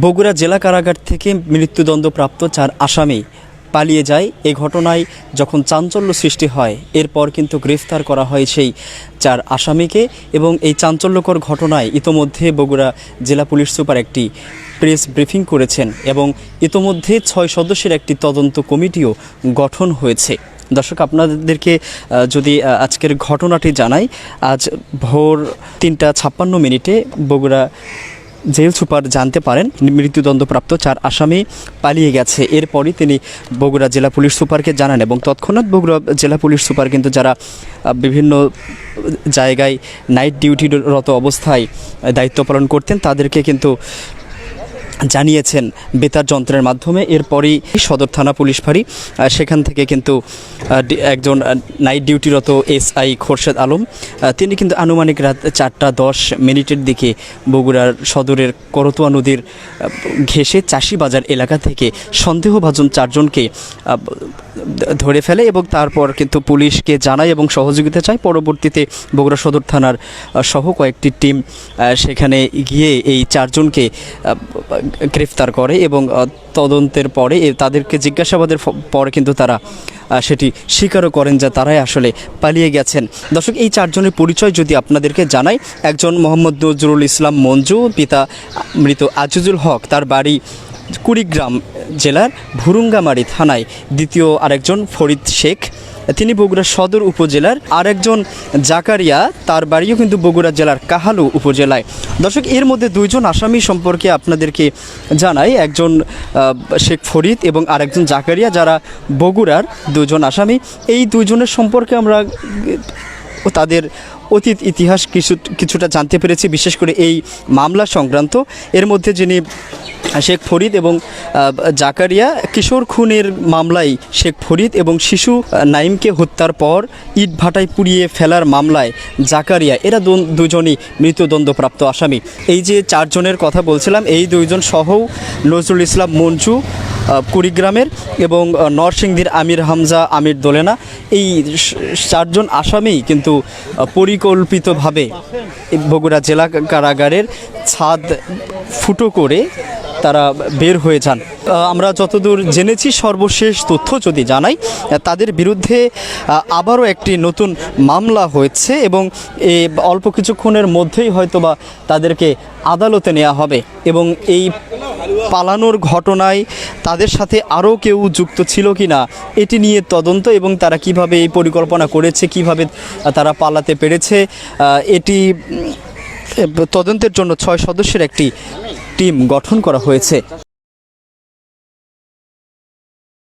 বগুড়া জেলা কারাগার থেকে মৃত্যুদণ্ডপ্রাপ্ত চার আসামি। পালিয়ে যায় এ ঘটনায় যখন চাঞ্চল্য সৃষ্টি হয়, এরপর কিন্তু গ্রেফতার করা হয় সেই চার আসামিকে এবং এই চাঞ্চল্যকর ঘটনায় ইতোমধ্যে বগুড়া জেলা পুলিশ সুপার একটি প্রেস ব্রিফিং করেছেন এবং ইতোমধ্যে ছয় সদস্যের একটি তদন্ত কমিটিও গঠন হয়েছে। দর্শক, আপনাদেরকে যদি আজকের ঘটনাটি জানাই, আজ ভোর তিনটা ছাপ্পান্ন মিনিটে বগুড়া জেল সুপার জানতে পারেন, মৃত্যুদণ্ডপ্রাপ্ত চার আসামি পালিয়ে গেছে। এরপরই তিনি বগুড়া জেলা পুলিশ সুপারকে জানান এবং তৎক্ষণাৎ বগুড়া জেলা পুলিশ সুপার কিন্তু যারা বিভিন্ন জায়গায় নাইট ডিউটিরত অবস্থায় দায়িত্ব পালন করতেন, তাদেরকে কিন্তু জানিয়েছেন বেতার যন্ত্রের মাধ্যমে। এরপরই সদর থানা পুলিশ ফাঁড়ি সেখান থেকে কিন্তু একজন নাইট ডিউটিরত এসআই খোরশেদ আলম তিনি কিন্তু আনুমানিক রাত চারটা দশ মিনিটের দিকে বগুড়ার সদরের করতোয়া নদীর ঘেঁষে চাষিবাজার এলাকা থেকে সন্দেহভাজন চারজনকে ধরে ফেলে এবং তারপর কিন্তু পুলিশকে জানায় এবং সহযোগিতা চায়। পরবর্তীতে বগুড়া সদর থানার সহ কয়েকটি টিম সেখানে গিয়ে এই চারজনকে গ্রেফতার করে এবং তদন্তের পরে তাদেরকে জিজ্ঞাসাবাদের পরে কিন্তু তারা সেটি স্বীকারও করেন যে তারাই আসলে পালিয়ে গেছেন। দর্শক, এই চারজনের পরিচয় যদি আপনাদেরকে জানাই, একজন মোহাম্মদ নজরুল ইসলাম মঞ্জু, পিতা মৃত আজিজুল হক, তার বাড়ি কুড়িগ্রাম জেলার ভুরুঙ্গামারি থানায়। দ্বিতীয় আরেকজন ফরিদ শেখ তিনি বগুড়া সদর উপজেলার আরেকজন জাকারিয়া, তার বাড়িও কিন্তু বগুড়া জেলার কাহালু উপজেলায়। দর্শক, এর মধ্যে দুইজন আসামি সম্পর্কে আপনাদেরকে জানাই। একজন শেখ ফরিদ এবং আরেকজন জাকারিয়া যারা বগুড়ার দুজন আসামি। এই দুইজনের সম্পর্কে আমরা তাদের অতীত ইতিহাস কিছু, কিছুটা জানতে পেরেছি। বিশেষ করে এই মামলা সংক্রান্ত। এর মধ্যে যিনি শেখ ফরিদ এবং জাকারিয়া কিশোর খুনের মামলায় শেখ ফরিদ এবং শিশু নাইমকে হত্যার পর ইট ভাটায় পুড়িয়ে ফেলার মামলায় জাকারিয়া। এরা দুজনই মৃত্যুদণ্ডপ্রাপ্ত আসামি। এই যে চারজনের কথা বলছিলাম, এই দুইজন সহ নজরুল ইসলাম মঞ্জু কুড়িগ্রামের এবং নরসিংদীর আমির হামজা, আমির দোলেনা। এই চারজন আসামি কিন্তু পরিকল্পিতভাবে বগুড়া জেলা কারাগারের ছাদ ফুটো করে তারা বের হয়ে যান। আমরা যতদূর জেনেছি, সর্বশেষ তথ্য যদি জানাই, তাদের বিরুদ্ধে আবারও একটি নতুন মামলা হয়েছে এবং এ অল্প কিছুক্ষণের মধ্যেই হয়তোবা তাদেরকে আদালতে নেওয়া হবে এবং এই পালানোর ঘটনায় তাদের সাথে আরও কেউ যুক্ত ছিল কি না এটি নিয়ে তদন্ত এবং তারা কীভাবে এই পরিকল্পনা করেছে, কীভাবে তারা পালাতে পেরেছে এটি তদন্তের জন্য ছয় সদস্যের একটি টিম গঠন করা হয়েছে।